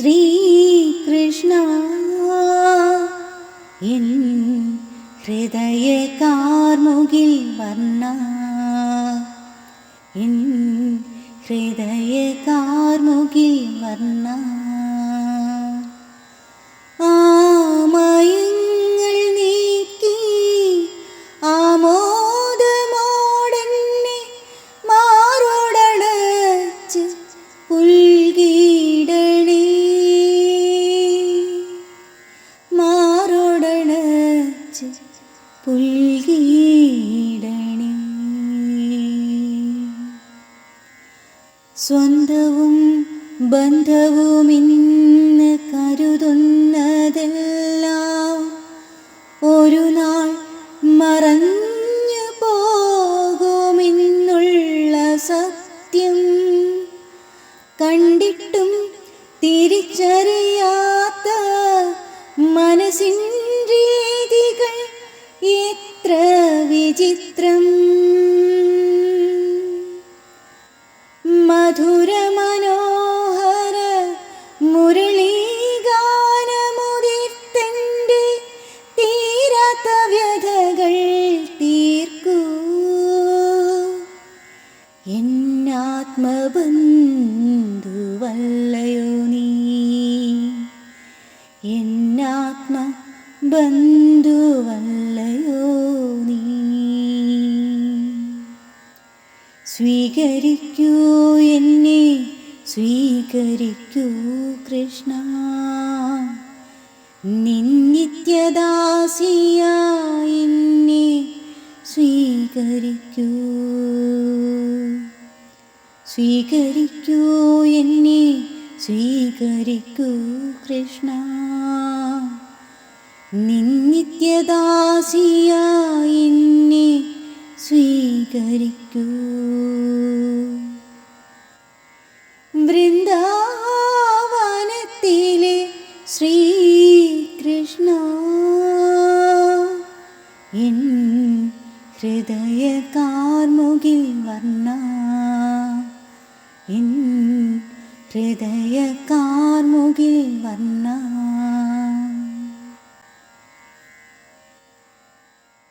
Sreekrishna N ഹൃദയ കാർമുകിൽ വർണ്ണ എൻ ഹൃദയ കാർമുകിൽ പുൽകീടണേ. സ്വന്തവും ബന്ധവും ഇന്ന് കരുതുന്നതെല്ലാം ഒരു നാൾ മറഞ്ഞു പോകുമെന്നുള്ള സത്യം കണ്ടിട്ടും തിരിച്ചറിയാത്ത എത്ര വിചിത്രം മധുര മനോഹര മുരളീഗാനമുദിർത്തന്റെ തീരാത്ത വ്യഥകൾ തീർക്കൂ. എന്നാത്മബന്ധുവല്ലയോ നീ? എന്നാത്മ ബന്ധുവല്ലയോ സ്വീകരിക്കൂ എന്നെ സ്വീകരിക്കൂ കൃഷ്ണ. നിന്നിത്യദാസിയായി എന്നെ സ്വീകരിക്കൂ. സ്വീകരിക്കൂ എന്നെ സ്വീകരിക്കൂ കൃഷ്ണ. നിന്നിത്യദാസിയായി സ്വീകരിക്കൂ. വൃന്ദാവനത്തിലെ ശ്രീകൃഷ്ണ എൻ ഹൃദയ കാർമുകിൽ വർണ എൻ ഹൃദയ കാർമുകിൽ വർണ.